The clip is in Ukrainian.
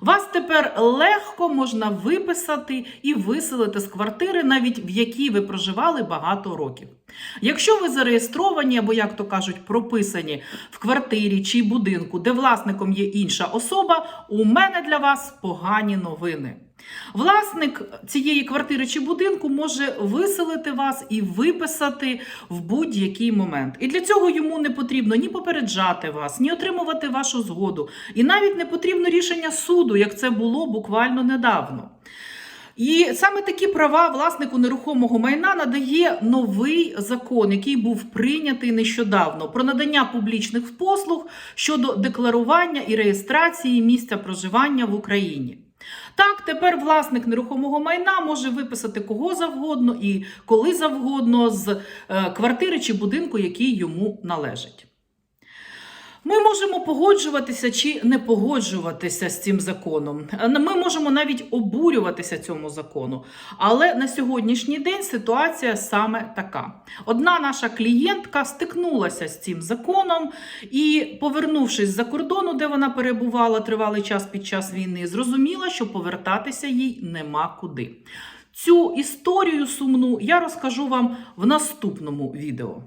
Вас тепер легко можна виписати і виселити з квартири, навіть в якій ви проживали багато років. Якщо ви зареєстровані або, як то кажуть, прописані в квартирі чи будинку, де власником є інша особа, у мене для вас погані новини. Власник цієї квартири чи будинку може виселити вас і виписати в будь-який момент. І для цього йому не потрібно ні попереджати вас, ні отримувати вашу згоду. І навіть не потрібно рішення суду, як це було буквально недавно. І саме такі права власнику нерухомого майна надає новий закон, який був прийнятий нещодавно про надання публічних послуг щодо декларування і реєстрації місця проживання в Україні. Так, тепер власник нерухомого майна може виписати кого завгодно і коли завгодно з е, квартири чи будинку, який йому належить. Ми можемо погоджуватися чи не погоджуватися з цим законом. Ми можемо навіть обурюватися цьому закону. Але на сьогоднішній день ситуація саме така. Одна наша клієнтка стикнулася з цим законом і, повернувшись з-за кордону, де вона перебувала тривалий час під час війни, зрозуміла, що повертатися їй нема куди. Цю історію сумну я розкажу вам в наступному відео.